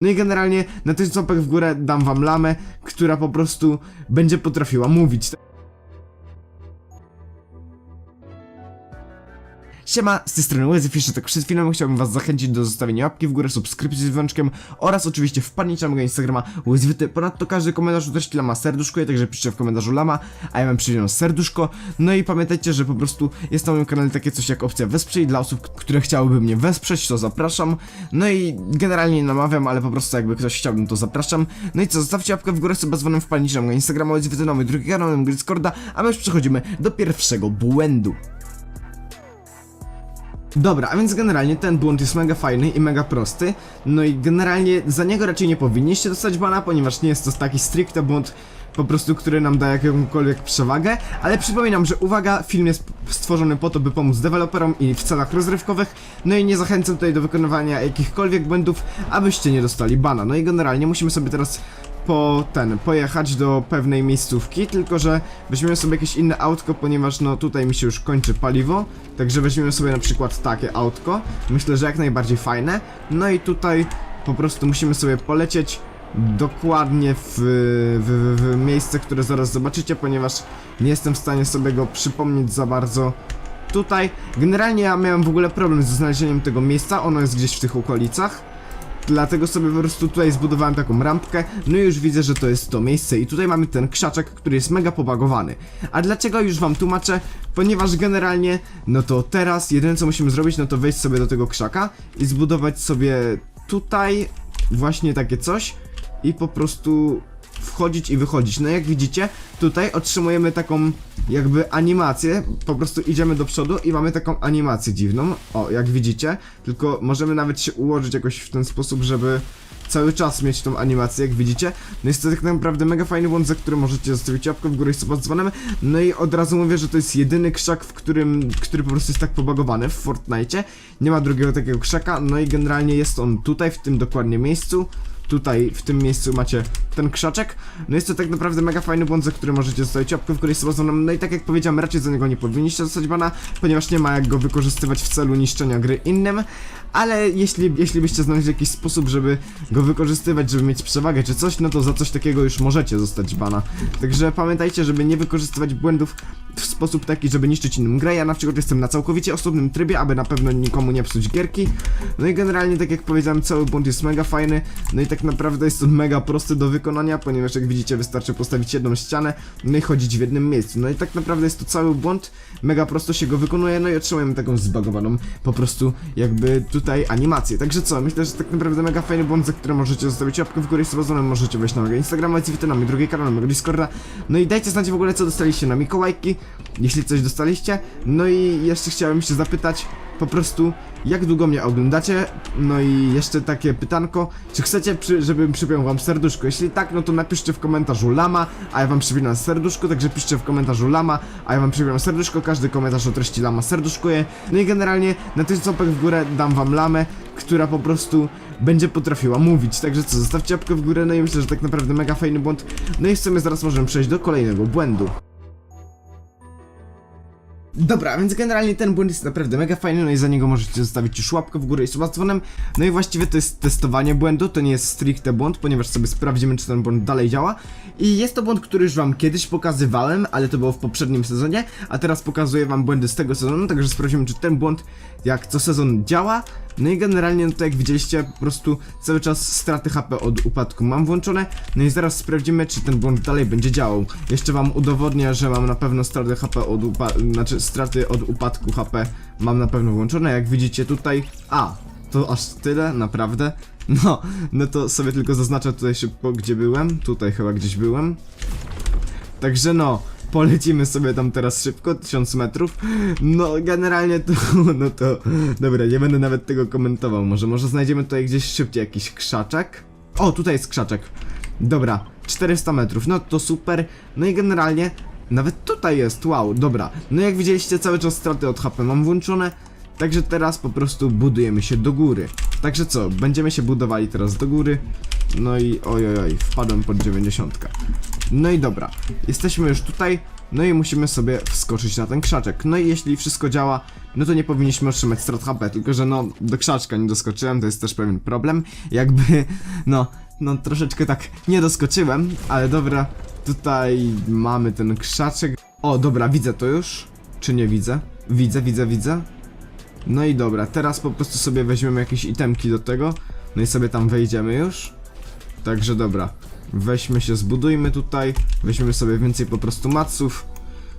No i generalnie na tysiąc łapek w górę dam wam lamę, która po prostu będzie potrafiła mówić. Siema, z tej strony Łezy Fischer, tak przed filmem chciałbym was zachęcić do zostawienia łapki w górę, subskrypcji z dzwoneczkiem oraz oczywiście wpadnijcie na mojego Instagrama Łyzwyty. Ponadto każdy komentarz treści lama serduszkuje, także piszcie w komentarzu lama, a ja mam przyjemność serduszko. No i pamiętajcie, że po prostu jest na moim kanale takie coś jak opcja wesprzyj dla osób, które chciałyby mnie wesprzeć, to zapraszam. No i generalnie nie namawiam, ale po prostu jakby ktoś chciałbym, to zapraszam. No i co, zostawcie łapkę w górę, sobie dzwonem wpadnijcie na mojego Instagrama Łyzwyty, na mój drugi kanał, na mój Discorda, a my już przechodzimy do pierwszego błędu. Dobra, a więc generalnie ten błąd jest mega fajny i mega prosty. No i generalnie za niego raczej nie powinniście dostać bana, ponieważ nie jest to taki stricte błąd po prostu, który nam da jakąkolwiek przewagę, ale przypominam, że uwaga, film jest stworzony po to, by pomóc deweloperom i w celach rozrywkowych, no i nie zachęcam tutaj do wykonywania jakichkolwiek błędów, abyście nie dostali bana. No i generalnie musimy sobie teraz po ten, pojechać do pewnej miejscówki, tylko że weźmiemy sobie jakieś inne autko, ponieważ no tutaj mi się już kończy paliwo, także weźmiemy sobie na przykład takie autko, myślę, że jak najbardziej fajne, no i tutaj po prostu musimy sobie polecieć dokładnie w, w, w, w miejsce, które zaraz zobaczycie, ponieważ nie jestem w stanie sobie go przypomnieć za bardzo tutaj. Generalnie ja miałem w ogóle problem ze znalezieniem tego miejsca, ono jest gdzieś w tych okolicach. Dlatego sobie po prostu tutaj zbudowałem taką rampkę, no i już widzę, że to jest to miejsce i tutaj mamy ten krzaczek, który jest mega pobagowany. A dlaczego już wam tłumaczę? Ponieważ generalnie, no to teraz jedyne co musimy zrobić, no to wejść sobie do tego krzaka i zbudować sobie tutaj właśnie takie coś i po prostu wchodzić i wychodzić. No jak widzicie, tutaj otrzymujemy taką jakby animację, po prostu idziemy do przodu i mamy taką animację dziwną, o jak widzicie, tylko możemy nawet się ułożyć jakoś w ten sposób, żeby cały czas mieć tą animację, jak widzicie. No jest to tak naprawdę mega fajny błąd, za który możecie zostawić łapkę w górę i suba z dzwonem. No i od razu mówię, że to jest jedyny krzak, w którym, który po prostu jest tak pobagowany w Fortnite. Nie ma drugiego takiego krzaka, no i generalnie jest on tutaj, w tym dokładnie miejscu tutaj w tym miejscu macie ten krzaczek. No jest to tak naprawdę mega fajny błąd, za który możecie zostawić łapkę w której sobie No i tak jak powiedziałem, raczej za niego nie powinniście dostać bana, ponieważ nie ma jak go wykorzystywać w celu niszczenia gry innym. Ale jeśli, jeśli byście znaleźli jakiś sposób, żeby go wykorzystywać, żeby mieć przewagę czy coś, no to za coś takiego już możecie zostać bana. Także pamiętajcie, żeby nie wykorzystywać błędów w sposób taki, żeby niszczyć innym grę. Ja na przykład jestem na całkowicie osobnym trybie, aby na pewno nikomu nie psuć gierki. No i generalnie, tak jak powiedziałem, cały błąd jest mega fajny. No i tak naprawdę jest on mega prosty do wykonania, ponieważ jak widzicie, wystarczy postawić jedną ścianę, no i chodzić w jednym miejscu. No i tak naprawdę jest to cały błąd, mega prosto się go wykonuje, no i otrzymujemy taką zbagowaną po prostu jakby tutaj animację. Także co, myślę, że tak naprawdę mega fajny błąd, za który możecie zostawić łapkę w górę i z możecie wejść na mojego Instagrama, na mój drugi kanał, na mojego Discorda. No i dajcie znać w ogóle, co dostaliście na Mikołajki, jeśli coś dostaliście. No i jeszcze chciałem się zapytać, po prostu, jak długo mnie oglądacie? No i jeszcze takie pytanko, czy chcecie, przy, żebym przypiął wam serduszko? Jeśli tak, no to napiszcie w komentarzu lama, a ja wam przypinam serduszko, także piszcie w komentarzu lama, a ja wam przypinam serduszko, każdy komentarz o treści lama serduszkuje. No i generalnie na tysiąc łapek w górę dam wam lamę, która po prostu będzie potrafiła mówić. Także co, zostawcie łapkę w górę, no i myślę, że tak naprawdę mega fajny błąd. No i w sumie zaraz możemy przejść do kolejnego błędu. Dobra, więc generalnie ten błąd jest naprawdę mega fajny, no i za niego możecie zostawić już łapkę w górę i suba dzwonem. No i właściwie to jest testowanie błędu, to nie jest stricte błąd, ponieważ sobie sprawdzimy, czy ten błąd dalej działa. I jest to błąd, który już wam kiedyś pokazywałem, ale to było w poprzednim sezonie, a teraz pokazuję wam błędy z tego sezonu, także sprawdzimy, czy ten błąd jak co sezon działa. No i generalnie, no to jak widzieliście, po prostu cały czas straty HP od upadku mam włączone. No i zaraz sprawdzimy, czy ten błąd dalej będzie działał. Jeszcze wam udowodnię, że mam na pewno straty HP od upadku, znaczy straty od upadku HP mam na pewno włączone. Jak widzicie tutaj, a, to aż tyle, naprawdę. No, no to sobie tylko zaznaczę tutaj szybko, gdzie byłem. Tutaj chyba gdzieś byłem. Także no, polecimy sobie tam teraz szybko, 1000 metrów. No, generalnie to, no to, dobra, nie będę nawet tego komentował. Może, może znajdziemy tutaj gdzieś szybciej jakiś krzaczek. O, tutaj jest krzaczek. Dobra, 400 metrów, no to super. No i generalnie, nawet tutaj jest, wow, dobra. No jak widzieliście, cały czas straty od HP mam włączone. Także teraz po prostu budujemy się do góry. Także co, będziemy się budowali teraz do góry. No i oj, oj, oj, wpadłem pod 90. No i dobra, jesteśmy już tutaj. No i musimy sobie wskoczyć na ten krzaczek. No i jeśli wszystko działa, no to nie powinniśmy otrzymać strat HP, tylko że no, do krzaczka nie doskoczyłem, to jest też pewien problem, jakby, no, no troszeczkę tak nie doskoczyłem, ale dobra, tutaj mamy ten krzaczek. O, dobra, widzę to już, czy nie widzę? Widzę, widzę, widzę. No i dobra, teraz po prostu sobie weźmiemy jakieś itemki do tego, no i sobie tam wejdziemy już. Także dobra, weźmy się, zbudujmy tutaj, weźmiemy sobie więcej po prostu maców.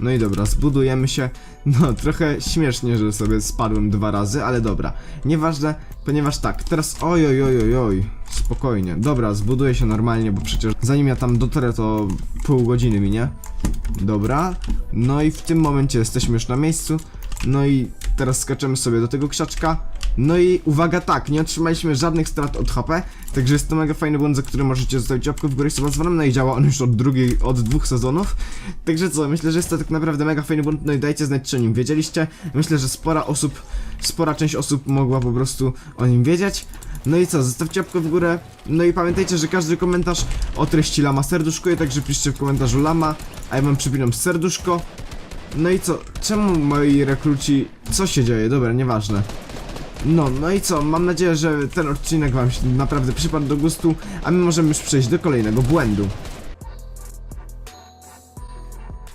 No i dobra, zbudujemy się. No, trochę śmiesznie, że sobie spadłem dwa razy, ale dobra. Nieważne, ponieważ tak, teraz oj, oj, oj, oj, oj, spokojnie. Dobra, zbuduję się normalnie, bo przecież zanim ja tam dotrę, to pół godziny minie. Dobra, no i w tym momencie jesteśmy już na miejscu. No i teraz skaczemy sobie do tego krzaczka. No i uwaga, tak, nie otrzymaliśmy żadnych strat od HP, także jest to mega fajny błąd, za który możecie zostawić łapkę w górę i sobie dzwonem, no i działa on już od drugiej, od dwóch sezonów. Także co, myślę, że jest to tak naprawdę mega fajny błąd, no i dajcie znać, czy o nim wiedzieliście. Myślę, że spora osób, spora część osób mogła po prostu o nim wiedzieć. No i co, zostawcie łapkę w górę, no i pamiętajcie, że każdy komentarz o treści lama serduszkuje, także piszcie w komentarzu lama, a ja wam przypinam serduszko. No i co, czemu moi rekruci, co się dzieje, dobra, nieważne. No, no i co? Mam nadzieję, że ten odcinek Wam się naprawdę przypadł do gustu, a my możemy już przejść do kolejnego błędu.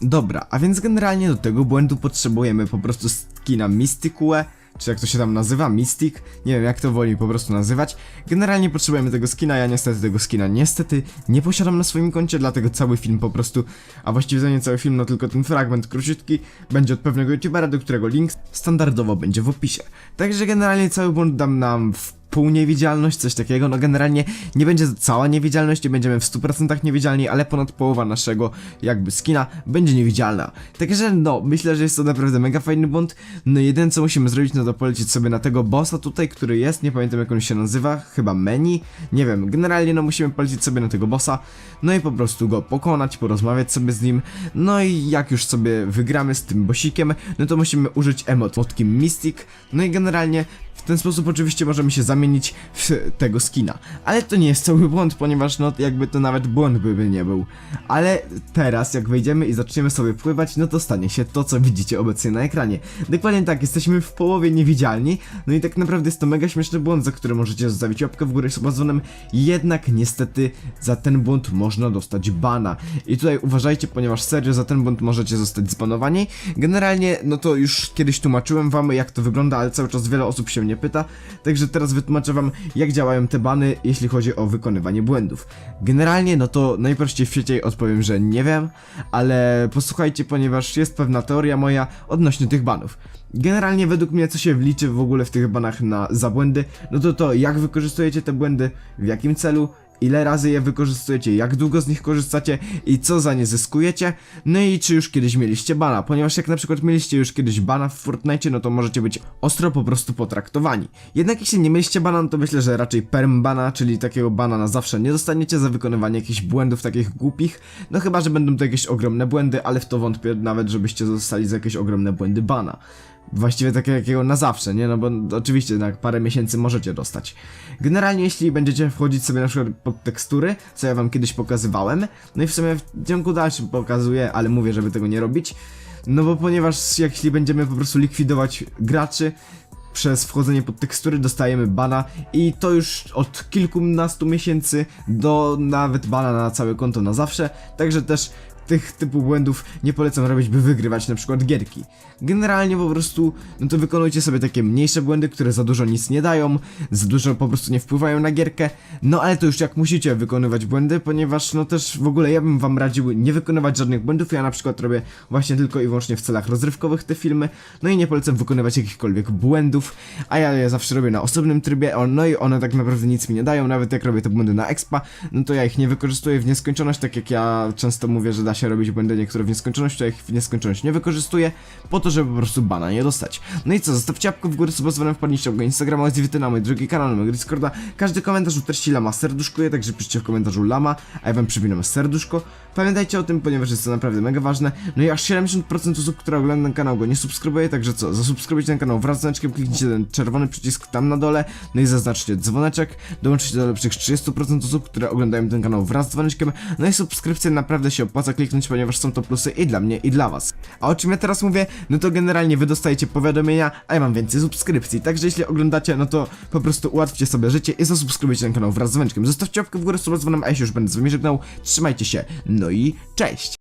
Dobra, a więc generalnie do tego błędu potrzebujemy po prostu skina Mysticue, czy jak to się tam nazywa, Mystic, nie wiem jak to woli po prostu nazywać. Generalnie potrzebujemy tego skina, ja niestety tego skina niestety nie posiadam na swoim koncie, dlatego cały film po prostu, a właściwie nie cały film, no tylko ten fragment króciutki, będzie od pewnego youtubera, do którego link standardowo będzie w opisie. Także generalnie cały błąd dam nam w pół niewidzialność, coś takiego, no generalnie nie będzie cała niewidzialność, nie będziemy w 100% niewidzialni, ale ponad połowa naszego jakby skina będzie niewidzialna. Także no, myślę, że jest to naprawdę mega fajny błąd, no jedyne co musimy zrobić, no to polecieć sobie na tego bossa tutaj, który jest, nie pamiętam jak on się nazywa, chyba Meni, nie wiem, generalnie no musimy polecieć sobie na tego bossa, no i po prostu go pokonać, porozmawiać sobie z nim, no i jak już sobie wygramy z tym bosikiem, no to musimy użyć emot motkiem Mystic, no i generalnie w ten sposób oczywiście możemy się zamienić w tego skina. Ale to nie jest cały błąd, ponieważ no jakby to nawet błąd by, by nie był. Ale teraz jak wejdziemy i zaczniemy sobie pływać, no to stanie się to, co widzicie obecnie na ekranie. Dokładnie tak, jesteśmy w połowie niewidzialni, no i tak naprawdę jest to mega śmieszny błąd, za który możecie zostawić łapkę w górę z dzwonem. Jednak niestety za ten błąd można dostać bana. I tutaj uważajcie, ponieważ serio za ten błąd możecie zostać zbanowani. Generalnie, no to już kiedyś tłumaczyłem wam jak to wygląda, ale cały czas wiele osób się mnie pyta, także teraz wytłumaczę wam jak działają te bany, jeśli chodzi o wykonywanie błędów. Generalnie, no to najprościej w świecie odpowiem, że nie wiem, ale posłuchajcie, ponieważ jest pewna teoria moja odnośnie tych banów. Generalnie według mnie co się wliczy w ogóle w tych banach na za błędy, no to to jak wykorzystujecie te błędy, w jakim celu, ile razy je wykorzystujecie, jak długo z nich korzystacie i co za nie zyskujecie, no i czy już kiedyś mieliście bana, ponieważ jak na przykład mieliście już kiedyś bana w Fortnite, no to możecie być ostro po prostu potraktowani. Jednak jeśli nie mieliście bana, no to myślę, że raczej perm bana, czyli takiego bana na zawsze nie dostaniecie za wykonywanie jakichś błędów takich głupich, no chyba, że będą to jakieś ogromne błędy, ale w to wątpię nawet, żebyście zostali za jakieś ogromne błędy bana. Właściwie takiego jakiego na zawsze, nie? No bo oczywiście na parę miesięcy możecie dostać. Generalnie jeśli będziecie wchodzić sobie na przykład pod tekstury, co ja wam kiedyś pokazywałem, no i w sumie w ciągu dalszym pokazuję, ale mówię, żeby tego nie robić, no bo ponieważ jeśli będziemy po prostu likwidować graczy, przez wchodzenie pod tekstury dostajemy bana i to już od kilkunastu miesięcy do nawet bana na całe konto na zawsze, także też tych typu błędów nie polecam robić, by wygrywać na przykład gierki. Generalnie po prostu, no to wykonujcie sobie takie mniejsze błędy, które za dużo nic nie dają, za dużo po prostu nie wpływają na gierkę, no ale to już jak musicie wykonywać błędy, ponieważ no też w ogóle ja bym wam radził nie wykonywać żadnych błędów, ja na przykład robię właśnie tylko i wyłącznie w celach rozrywkowych te filmy, no i nie polecam wykonywać jakichkolwiek błędów, a ja je zawsze robię na osobnym trybie, no i one tak naprawdę nic mi nie dają, nawet jak robię te błędy na expa, no to ja ich nie wykorzystuję w nieskończoność, tak jak ja często mówię, że da się robić błędy niektóre w nieskończoność, to ja ich w nieskończoność nie wykorzystuję, po to, żeby po prostu bana nie dostać. No i co, zostawcie łapkę w górę, pozwalam wpadnijcie na Instagrama, zwity na mój drugi kanał, na mojego Discorda, każdy komentarz u treści lama serduszkuje, także piszcie w komentarzu lama, a ja wam przypinam serduszko. Pamiętajcie o tym, ponieważ jest to naprawdę mega ważne, no i aż 70% osób, które ogląda ten kanał go nie subskrybuje, także co, zasubskrybujcie ten kanał wraz z dzwoneczkiem, kliknijcie ten czerwony przycisk tam na dole, no i zaznaczcie dzwoneczek, dołączycie do lepszych 30% osób, które oglądają ten kanał wraz z dzwoneczkiem, no i subskrypcja naprawdę się opłaca, kliknąć, ponieważ są to plusy i dla mnie, i dla was. A o czym ja teraz mówię? No to generalnie wy dostajecie powiadomienia, a ja mam więcej subskrypcji, także jeśli oglądacie, no to po prostu ułatwcie sobie życie i zasubskrybujcie ten kanał wraz z dzwoneczkiem. Zostawcie łapkę w górę, z a ja się już będę z wami żegnał. Trzymajcie się, no i cześć!